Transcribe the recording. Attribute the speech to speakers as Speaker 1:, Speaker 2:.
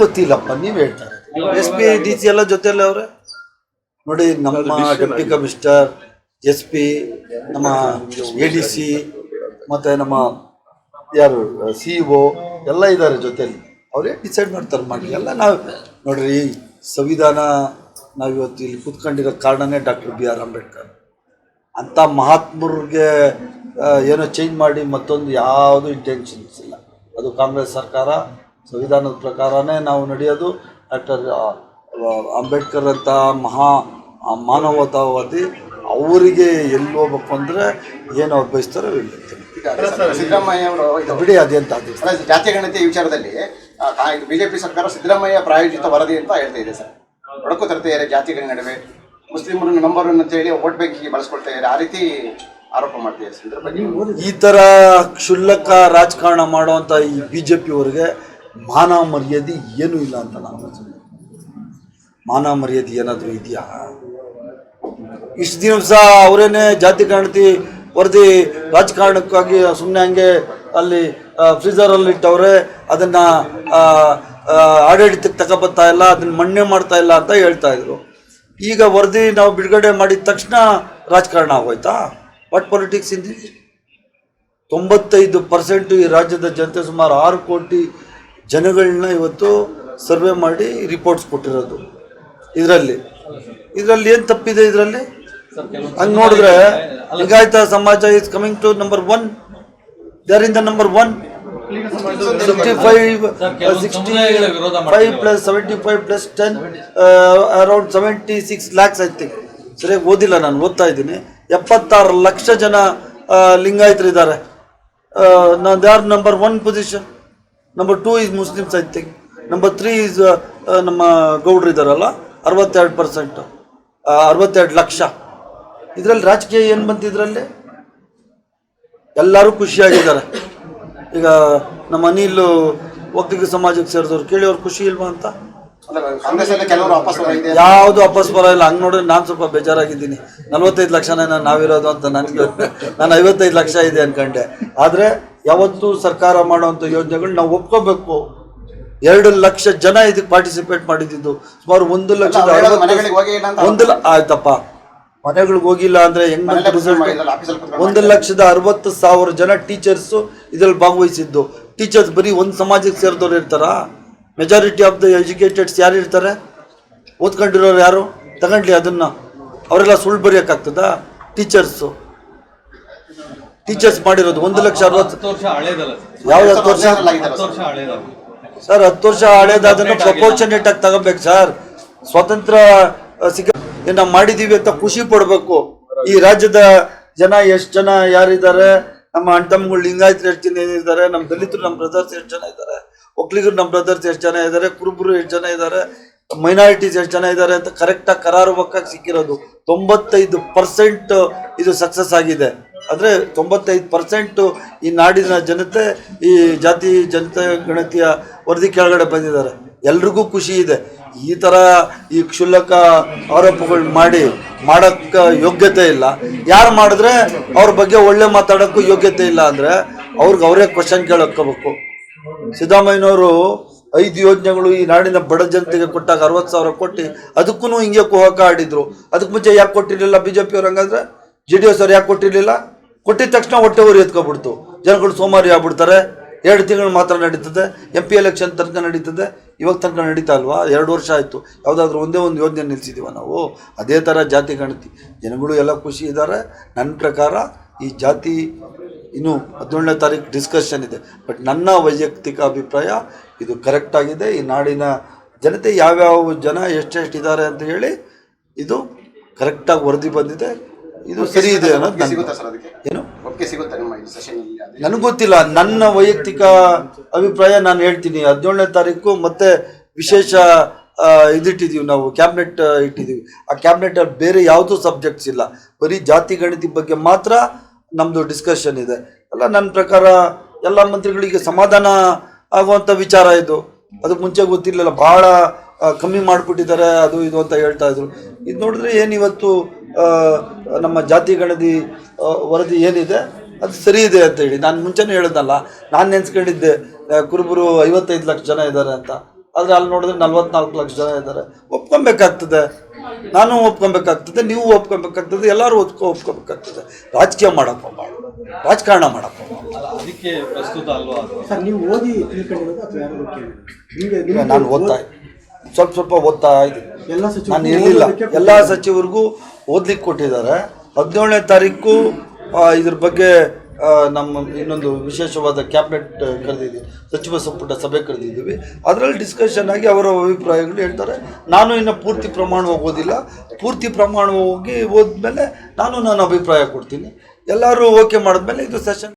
Speaker 1: ಗೊತ್ತಿಲ್ಲಪ್ಪ, ನೀವು ಹೇಳ್ತಾರೆ. ಎಸ್ ಪಿ, ಡಿ ಸಿ ಎಲ್ಲ ಜೊತೆಯಲ್ಲ ಅವ್ರೆ? ನೋಡಿ, ನಮ್ಮ ಡೆಪ್ಟಿ ಕಮಿಷನರ್, ಎಸ್ ಪಿ, ನಮ್ಮ ಎ ಡಿ ಸಿ, ಮತ್ತು ನಮ್ಮ ಯಾರು, ಸಿ ಒ ಎಲ್ಲ ಇದ್ದಾರೆ ಜೊತೆಯಲ್ಲಿ. ಅವರೇ ಡಿಸೈಡ್ ಮಾಡ್ತಾರೆ ಮಾಡಿ ಎಲ್ಲ ನಾವು, ನೋಡ್ರಿ ಸಂವಿಧಾನ ನಾವು ಇವತ್ತು ಇಲ್ಲಿ ಕೂತ್ಕೊಂಡಿರೋ ಕಾರಣನೇ ಡಾಕ್ಟರ್ ಬಿ ಆರ್ ಅಂಬೇಡ್ಕರ್. ಅಂಥ ಮಹಾತ್ಮರಿಗೆ ಏನೋ ಚೇಂಜ್ ಮಾಡಿ ಮತ್ತೊಂದು ಯಾವುದು ಇಂಟೆನ್ಷನ್ಸ್ ಇಲ್ಲ. ಅದು ಕಾಂಗ್ರೆಸ್ ಸರ್ಕಾರ ಸಂವಿಧಾನದ ಪ್ರಕಾರನೇ ನಾವು ನಡೆಯೋದು. ಡಾಕ್ಟರ್ ಅಂಬೇಡ್ಕರ್ ಅಂತ ಮಹಾ ಮಾನವತಾವಾದಿ ಅವರಿಗೆ ಎಲ್ಲಿ ಹೋಗ್ಬೇಕು ಅಂದರೆ ಏನು ಅವ್ರು ಬಯಸ್ತಾರೋ ಇಲ್ಲ
Speaker 2: ಸಿದ್ದರಾಮಯ್ಯ ಅವರು ಇದು
Speaker 1: ಬಿಡಿ ಅದೇಂತ
Speaker 2: ಜಾತಿ ಗಣತಿ ವಿಚಾರದಲ್ಲಿ ಇದು ಬಿಜೆಪಿ ಸರ್ಕಾರ ಸಿದ್ದರಾಮಯ್ಯ ಪ್ರಾಯೋಜಿತ ವರದಿ ಅಂತ ಹೇಳ್ತಾ ಇದೆ ಸರ್. ಒಡಕು ತರ್ತಾ ಇದ್ದಾರೆ ಜಾತಿಗಳ ನಡುವೆ ಮುಸ್ಲಿಮರನ್ನು ನಂಬರ್ ಅಂತ ಹೇಳಿ ವೋಟ್ ಬ್ಯಾಂಕಿಗೆ ಬಳಸ್ಕೊಳ್ತಾ ಇದ್ದಾರೆ. ಆ ರೀತಿ ಆರೋಪ ಮಾಡ್ತಿದ್ದಾರೆ
Speaker 1: ಈ ಥರ ಕ್ಷುಲ್ಲಕ ರಾಜಕಾರಣ ಮಾಡುವಂತ ಈ ಬಿ ಜೆ ಪಿಯವ್ರಿಗೆ ಮಾನ ಮರ್ಯಾದೆ ಏನೂ ಇಲ್ಲ ಅಂತ ನಾನು ಅನ್ಸುತ್ತೆ. ಮಾನ ಮರ್ಯಾದೆ ಏನಾದರೂ ಇದೆಯಾ? ಇಷ್ಟು ದಿವಸ ಅವರೇನೆ ಜಾತಿ ಕಾಣ್ತಿ, ವರದಿ ರಾಜಕಾರಣಕ್ಕಾಗಿ ಸುಮ್ಮನೆ ಹಂಗೆ ಅಲ್ಲಿ ಫ್ರೀಜರಲ್ಲಿ ಇಟ್ಟವ್ರೆ, ಅದನ್ನು ಆಡಳಿತಕ್ಕೆ ತಗೊಬತ್ತಾ ಇಲ್ಲ, ಅದನ್ನು ಮಣ್ಣೆ ಮಾಡ್ತಾ ಇಲ್ಲ ಅಂತ ಹೇಳ್ತಾ ಇದ್ರು. ಈಗ ವರದಿ ನಾವು ಬಿಡುಗಡೆ ಮಾಡಿದ ತಕ್ಷಣ ರಾಜಕಾರಣ ಆಗೋಯ್ತಾ? ವಾಟ್ ಪಾಲಿಟಿಕ್ಸ್ ಇಂದ ತೊಂಬತ್ತೈದು ಪರ್ಸೆಂಟು ಈ ರಾಜ್ಯದ ಜನತೆ ಸುಮಾರು ಆರು ಕೋಟಿ ಜನಗಳನ್ನ ಇವತ್ತು ಸರ್ವೆ ಮಾಡಿ ರಿಪೋರ್ಟ್ಸ್ ಕೊಟ್ಟಿರೋದು. ಇದರಲ್ಲಿ. ಇದರಲ್ಲಿ ಏನು ತಪ್ಪಿದೆ ಇದರಲ್ಲಿ? ಹಂಗೆ ನೋಡಿದ್ರೆ ಲಿಂಗಾಯತ ಸಮಾಜ is coming to number one they are in the number one sixty five sixty five plus seventy five plus ten around seventy six lakhs I think ಸರಿಯಾಗಿ ಓದಿಲ್ಲ ನಾನು ಓದ್ತಾ ಇದ್ದೀನಿ. ಎಪ್ಪತ್ತಾರು ಲಕ್ಷ ಜನ ಲಿಂಗಾಯತರಿದ್ದಾರೆ. ನಾನು they are number one position number two is I think number three is ನಮ್ಮ ಗೌಡ್ರು ಇದ್ದಾರಲ್ಲ, ಅರವತ್ತೆರಡು ಪರ್ಸೆಂಟ್ ಅರವತ್ತೆರಡು ಲಕ್ಷ. ಇದರಲ್ಲಿ ರಾಜಕೀಯ ಏನು ಬಂತು ಇದರಲ್ಲಿ? ಎಲ್ಲರೂ ಖುಷಿಯಾಗಿದ್ದಾರೆ. ಈಗ ನಮ್ಮ ಅನಿಲ್ ಒಕ್ಕಲಿಗ ಸಮಾಜಕ್ಕೆ ಸೇರಿದವ್ರು ಕೇಳಿ ಅವ್ರು ಖುಷಿ ಇಲ್ವಾ ಅಂತ? ಯಾವುದು ವಾಪಸ್ ಬರೋಲ್ಲ ಹಂಗೆ ನೋಡಿದ್ರೆ ನಾನು ಸ್ವಲ್ಪ ಬೇಜಾರಾಗಿದ್ದೀನಿ. ನಲ್ವತ್ತೈದು ಲಕ್ಷನೇ ನಾವಿರೋದು ಅಂತ ನನಗೆ ನಾನು ಐವತ್ತೈದು ಲಕ್ಷ ಇದೆ ಅನ್ಕೊಂಡೆ. ಆದರೆ ಯಾವತ್ತೂ ಸರ್ಕಾರ ಮಾಡುವಂಥ ಯೋಜನೆಗಳನ್ನ ನಾವು ಒಪ್ಕೋಬೇಕು. ಎರಡು ಲಕ್ಷ ಜನ ಇದಕ್ಕೆ ಪಾರ್ಟಿಸಿಪೇಟ್ ಮಾಡಿದ್ದು. ಸುಮಾರು ಒಂದು ಲಕ್ಷದ ಅರವತ್ತು- ಒಂದು ಆಯ್ತಪ್ಪ. ಮನೆಗಳಿಗೆ ಹೋಗಿಲ್ಲ ಅಂದ್ರೆ ಹೆಂಗ್
Speaker 2: ರಿಸಲ್ಟ್
Speaker 1: ಒಂದು ಲಕ್ಷದ ಅರವತ್ತು ಸಾವಿರ ಜನ ಟೀಚರ್ಸ್ ಇದ್ರಲ್ಲಿ ಭಾಗವಹಿಸಿದ್ದು. ಟೀಚರ್ಸ್ ಬರೀ ಒಂದು ಸಮಾಜಕ್ಕೆ ಸೇರಿದವ್ರು ಇರ್ತಾರಾ? ಮೆಜಾರಿಟಿ ಆಫ್ ದ ಎಜುಕೇಟೆಡ್ಸ್ ಯಾರು ಇರ್ತಾರೆ? ಓದ್ಕೊಂಡಿರೋರು ಯಾರು? ತಗೊಂಡ್ಲಿ ಅದನ್ನ. ಅವರೆಲ್ಲ ಸುಳ್ಳು ಬರೆಯಕ್ಕಾಗ್ತದ? ಟೀಚರ್ಸು ಟೀಚರ್ಸ್ ಮಾಡಿರೋದು ಒಂದು ಲಕ್ಷ ಅರವತ್ತು
Speaker 3: ಹತ್ತು ವರ್ಷ ಹಳೇದಲ್ಲ ಸರ್.
Speaker 1: ಯಾವ್ದು ಹತ್ತು ವರ್ಷ?
Speaker 2: ಸರ್.
Speaker 3: ವರ್ಷ ಹಳೇದಲ್ಲ.
Speaker 1: ಸರ್ ಹತ್ತು ವರ್ಷ ಹಳೇದಾದನ್ನು ಪ್ರಪೋರ್ಷನೇಟ್ ಆಗಿ ತಗೋಬೇಕು ಸರ್. ಸ್ವತಂತ್ರ ಸಿಕ್ಕ ಸಿಗ ಏನ್ ನಾವು ಮಾಡಿದೀವಿ ಅಂತ ಖುಷಿ ಪಡ್ಬೇಕು. ಈ ರಾಜ್ಯದ ಜನ ಎಷ್ಟು ಜನ ಯಾರಿದ್ದಾರೆ? ನಮ್ಮ ಅಂಟಮ್ಗಳು ಲಿಂಗಾಯತರು ಎಷ್ಟು ಜನ ಇದ್ದಾರೆ? ನಮ್ಮ ದಲಿತರು ನಮ್ಮ ಬ್ರದರ್ಸ್ ಎಷ್ಟು ಜನ ಇದ್ದಾರೆ? ಒಕ್ಕಲಿಗರು ನಮ್ಮ ಬ್ರದರ್ಸ್ ಎಷ್ಟು ಜನ ಇದ್ದಾರೆ? ಕುರುಬರು ಎಷ್ಟು ಜನ ಇದ್ದಾರೆ? ಮೈನಾರಿಟೀಸ್ ಎಷ್ಟು ಜನ ಇದ್ದಾರೆ ಅಂತ ಕರೆಕ್ಟಾಗಿ ಕರಾರುವಕ್ಕಾಗಿ ಸಿಕ್ಕಿರೋದು ತೊಂಬತ್ತೈದು ಪರ್ಸೆಂಟ್ ಇದು ಸಕ್ಸಸ್ ಆಗಿದೆ. ಅಂದರೆ ತೊಂಬತ್ತೈದು ಪರ್ಸೆಂಟು ಈ ನಾಡಿನ ಜನತೆ, ಈ ಜಾತಿ ಜನತೆ ಗಣತಿಯ ವರದಿ ಕೆಳಗಡೆ ಬಂದಿದ್ದಾರೆ. ಎಲ್ರಿಗೂ ಖುಷಿ ಇದೆ. ಈ ಥರ ಈ ಕ್ಷುಲ್ಲಕ ಆರೋಪಗಳು ಮಾಡಿ ಮಾಡೋಕ್ಕೆ ಯೋಗ್ಯತೆ ಇಲ್ಲ. ಯಾರು ಮಾಡಿದ್ರೆ ಅವ್ರ ಬಗ್ಗೆ ಒಳ್ಳೆ ಮಾತಾಡೋಕ್ಕೂ ಯೋಗ್ಯತೆ ಇಲ್ಲ ಅಂದರೆ ಅವ್ರಿಗೆ ಅವರೇ ಕ್ವಶನ್ ಕೇಳೋಕ್ಕೋಬೇಕು. ಸಿದ್ದರಾಮಯ್ಯನವರು ಐದು ಯೋಜನೆಗಳು ಈ ನಾಡಿನ ಬಡ ಜನತೆಗೆ ಕೊಟ್ಟಾಗ ಅರವತ್ತು ಸಾವಿರ ಕೊಟ್ಟು ಅದಕ್ಕೂ ಹಿಂಗೆ ಕುಹಕ ಆಡಿದ್ರು. ಅದಕ್ಕೆ ಮುಂಚೆ ಯಾಕೆ ಕೊಟ್ಟಿರಲಿಲ್ಲ ಬಿ ಜೆ ಪಿಯವ್ರು ಹಂಗಂದ್ರೆ? ಜೆ ಡಿ ಎಸ್ ಅವ್ರು ಯಾಕೆ ಕೊಟ್ಟಿರಲಿಲ್ಲ? ಕೊಟ್ಟಿದ ತಕ್ಷಣ ಹೊಟ್ಟೆ ಊರಿ ಎತ್ಕೊಬಿಡ್ತು. ಜನಗಳು ಸೋಮಾರಿ ಆಗ್ಬಿಡ್ತಾರೆ. ಎರಡು ತಿಂಗಳು ಮಾತ್ರ ನಡೀತದೆ. ಎಂ ಪಿ ಎಲೆಕ್ಷನ್ ತನಕ ನಡೀತದೆ. ಇವಾಗ ತನಕ ನಡೀತಾ ಅಲ್ವಾ ಎರಡು ವರ್ಷ ಆಯಿತು. ಯಾವುದಾದ್ರೂ ಒಂದೇ ಒಂದು ಯೋಜನೆ ನಿಲ್ಲಿಸಿದ್ದೀವ ನಾವು? ಅದೇ ಥರ ಜಾತಿ ಗಣತಿ. ಜನಗಳು ಎಲ್ಲ ಖುಷಿ ಇದ್ದಾರೆ. ನನ್ನ ಪ್ರಕಾರ ಈ ಜಾತಿ ಇನ್ನು ಹದಿನೇಳನೇ ತಾರೀಕು ಡಿಸ್ಕಷನ್ ಇದೆ. ಬಟ್ ನನ್ನ ವೈಯಕ್ತಿಕ ಅಭಿಪ್ರಾಯ ಇದು ಕರೆಕ್ಟ್ ಆಗಿದೆ. ಈ ನಾಡಿನ ಜನತೆ ಯಾವ್ಯಾವ ಜನ ಎಷ್ಟೆಷ್ಟು ಇದ್ದಾರೆ ಅಂತ ಹೇಳಿ ಇದು ಕರೆಕ್ಟಾಗಿ ವರದಿ ಬಂದಿದೆ. ಇದು ಸರಿ ಇದೆ ಅನ್ನೋದು
Speaker 2: ಸಿಗುತ್ತಾ ಸರ್ ಅದಕ್ಕೆ?
Speaker 1: ಏನು?
Speaker 2: ಒಪ್ಪಿಗೆ ಸಿಗುತ್ತಾ ನಿಮ್ಮ ಈ ಸೆಷನ್ ಅಲ್ಲಿ
Speaker 1: ನನಗೆ ಗೊತ್ತಿಲ್ಲ. ನನ್ನ ವೈಯಕ್ತಿಕ ಅಭಿಪ್ರಾಯ ನಾನು ಹೇಳ್ತೀನಿ. ಹದಿನೇಳನೇ ತಾರೀಕು ಮತ್ತೆ ವಿಶೇಷ ಇದಿಟ್ಟಿದೀವಿ ಇದಿಟ್ಟಿದ್ದೀವಿ ನಾವು ಕ್ಯಾಬಿನೆಟ್ ಇಟ್ಟಿದ್ದೀವಿ ಆ ಕ್ಯಾಬಿನೆಟಲ್ಲಿ ಬೇರೆ ಯಾವುದೂ ಸಬ್ಜೆಕ್ಟ್ಸ್ ಇಲ್ಲ. ಬರೀ ಜಾತಿ ಗಣಿತಿ ಬಗ್ಗೆ ಮಾತ್ರ ನಮ್ಮದು ಡಿಸ್ಕಷನ್ ಇದೆ. ಅಲ್ಲ ನನ್ನ ಪ್ರಕಾರ ಎಲ್ಲ ಮಂತ್ರಿಗಳಿಗೆ ಸಮಾಧಾನ ಆಗುವಂಥ ವಿಚಾರ ಇದು. ಅದಕ್ಕೆ ಮುಂಚೆ ಗೊತ್ತಿರಲಿಲ್ಲ. ಭಾಳ ಕಮ್ಮಿ ಮಾಡಿಬಿಟ್ಟಿದ್ದಾರೆ ಅದು ಇದು ಅಂತ ಹೇಳ್ತಾ ಇದ್ರು. ಇದು ನೋಡಿದ್ರೆ ಏನು ಇವತ್ತು ನಮ್ಮ ಜಾತಿ ಗಣದಿ ವರದಿ ಏನಿದೆ ಅದು ಸರಿ ಇದೆ ಅಂತ ಹೇಳಿ. ನಾನು ಮುಂಚೆನೇ ಹೇಳಿದ್ನಲ್ಲ ನಾನು ನೆನ್ಸ್ಕೊಂಡಿದ್ದೆ ಕುರುಬರು ಐವತ್ತೈದು ಲಕ್ಷ ಜನ ಇದ್ದಾರೆ ಅಂತ. ಆದರೆ ಅಲ್ಲಿ ನೋಡಿದ್ರೆ ನಲ್ವತ್ನಾಲ್ಕು ಲಕ್ಷ ಜನ ಇದ್ದಾರೆ. ಒಪ್ಕೊಬೇಕಾಗ್ತದೆ. ನಾನು ಒಪ್ಕೊಬೇಕಾಗ್ತದೆ ನೀವು ಒಪ್ಕೊಬೇಕಾಗ್ತದೆ ಎಲ್ಲರೂ ಒಪ್ಕೊ ಒಪ್ಕೊಬೇಕಾಗ್ತದೆ. ರಾಜಕೀಯ ಮಾಡಪ್ಪ ಮಾಡು. ರಾಜಕಾರಣ ಮಾಡಪ್ಪ ಮಾಡು.
Speaker 3: ಅದಕ್ಕೆ ಪ್ರಸ್ತುತ ಅಲ್ವಾ
Speaker 4: ಸರ್ ನೀವು ಓದಿ
Speaker 1: ನಾನು ಓದ್ತಾ ಸ್ವಲ್ಪ ಸ್ವಲ್ಪ ಓದ್ತಾ ಇದೆ
Speaker 4: ಎಲ್ಲ
Speaker 1: ನಾನು ಇರಲಿಲ್ಲ. ಎಲ್ಲ ಸಚಿವರಿಗೂ ಓದ್ಲಿಕ್ಕೆ ಕೊಟ್ಟಿದ್ದಾರೆ. ಹದಿನೇಳನೇ ತಾರೀಕು ಇದ್ರ ಬಗ್ಗೆ ನಮ್ಮ ಇನ್ನೊಂದು ವಿಶೇಷವಾದ ಕ್ಯಾಬಿನೆಟ್ ಕರೆದಿದ್ದೀವಿ. ಸಚಿವ ಸಂಪುಟ ಸಭೆ ಕರೆದಿದ್ದೀವಿ. ಅದರಲ್ಲಿ ಡಿಸ್ಕಷನ್ ಆಗಿ ಅವರ ಅಭಿಪ್ರಾಯಗಳು ಹೇಳ್ತಾರೆ. ನಾನು ಇನ್ನು ಪೂರ್ತಿ ಪ್ರಮಾಣವಾಗಿ ಓದಿಲ್ಲ. ಪೂರ್ತಿ ಪ್ರಮಾಣ ಹೋಗಿ ಓದ್ಮೇಲೆ ನಾನು ನನ್ನ ಅಭಿಪ್ರಾಯ ಕೊಡ್ತೀನಿ. ಎಲ್ಲರೂ ಓಕೆ ಮಾಡಿದ್ಮೇಲೆ ಇದು ಸೆಷನ್